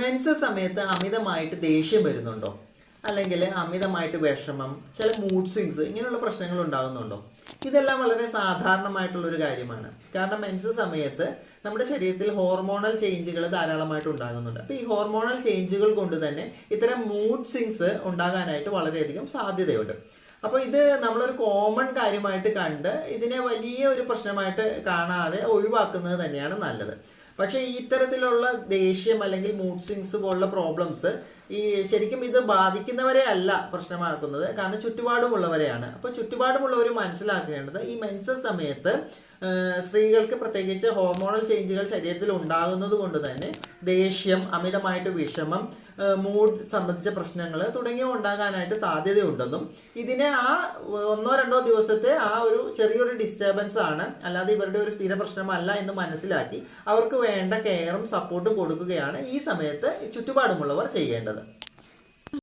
Men's സമയത്ത് അമിതമായിട്ട് ദേഷ്യം വരുന്നുണ്ടോ? അല്ലെങ്കിൽ അമിതമായിട്ട് വിഷമം ചില മൂഡ് സ്വിങ്സ് ഇങ്ങനെയുള്ള പ്രശ്നങ്ങൾ ഉണ്ടാകുന്നുണ്ടോ? ഇതെല്ലാം വളരെ സാധാരണമായിട്ടുള്ള ഒരു കാര്യമാണ്. കാരണം മെൻസ് സമയത്ത് നമ്മുടെ ശരീരത്തിൽ ഹോർമോണൽ ചേഞ്ചുകൾ ധാരാളമായിട്ട് ഉണ്ടാകുന്നുണ്ട്. അപ്പോൾ ഈ ഹോർമോണൽ ചേഞ്ചുകൾ കൊണ്ട് തന്നെ ഇത്തരം മൂഡ് സ്വിങ്സ് ഉണ്ടാകാനായിട്ട് വളരെയധികം സാധ്യതയുണ്ട്. അപ്പോൾ ഇത് നമ്മളൊരു കോമൺ കാര്യമായിട്ട് കണ്ട് ഇതിനെ വലിയ ഒരു പ്രശ്നമായിട്ട് കാണാതെ ഒഴിവാക്കുന്നത് തന്നെയാണ് നല്ലത്. പക്ഷേ ഇത്തരത്തിലുള്ള ദേഷ്യം അല്ലെങ്കിൽ മൂഡ് സ്വിങ്സ് പോലുള്ള പ്രോബ്ലംസ് ഈ ശരിക്കും ഇത് ബാധിക്കുന്നവരെ അല്ല പ്രശ്നമാക്കുന്നത്. കാരണം ചുറ്റുപാടുമുള്ളവരെയാണ്. അപ്പോൾ ചുറ്റുപാടുമുള്ളവർ മനസ്സിലാക്കേണ്ടത് ഈ മെൻസസ് സമയത്ത് സ്ത്രീകൾക്ക് പ്രത്യേകിച്ച് ഹോർമോണൽ ചേഞ്ചുകൾ ശരീരത്തിൽ ഉണ്ടാകുന്നത് കൊണ്ട് തന്നെ ദേഷ്യം അമിതമായിട്ട് വിഷമം മൂഡ് സംബന്ധിച്ച പ്രശ്നങ്ങൾ തുടങ്ങിയവ ഉണ്ടാകാനായിട്ട് സാധ്യതയുണ്ടെന്നും ഇതിനെ ആ ഒന്നോ രണ്ടോ ദിവസത്തെ ആ ഒരു ചെറിയൊരു ഡിസ്റ്റർബൻസ് ആണ്. അല്ലാതെ ഇവരുടെ ഒരു സ്ഥിര പ്രശ്നമല്ല എന്ന് മനസ്സിലാക്കി അവർക്ക് വേണ്ട കെയറും സപ്പോർട്ടും കൊടുക്കുകയാണ് ഈ സമയത്ത് ചുറ്റുപാടുമുള്ളവർ ചെയ്യേണ്ടത്.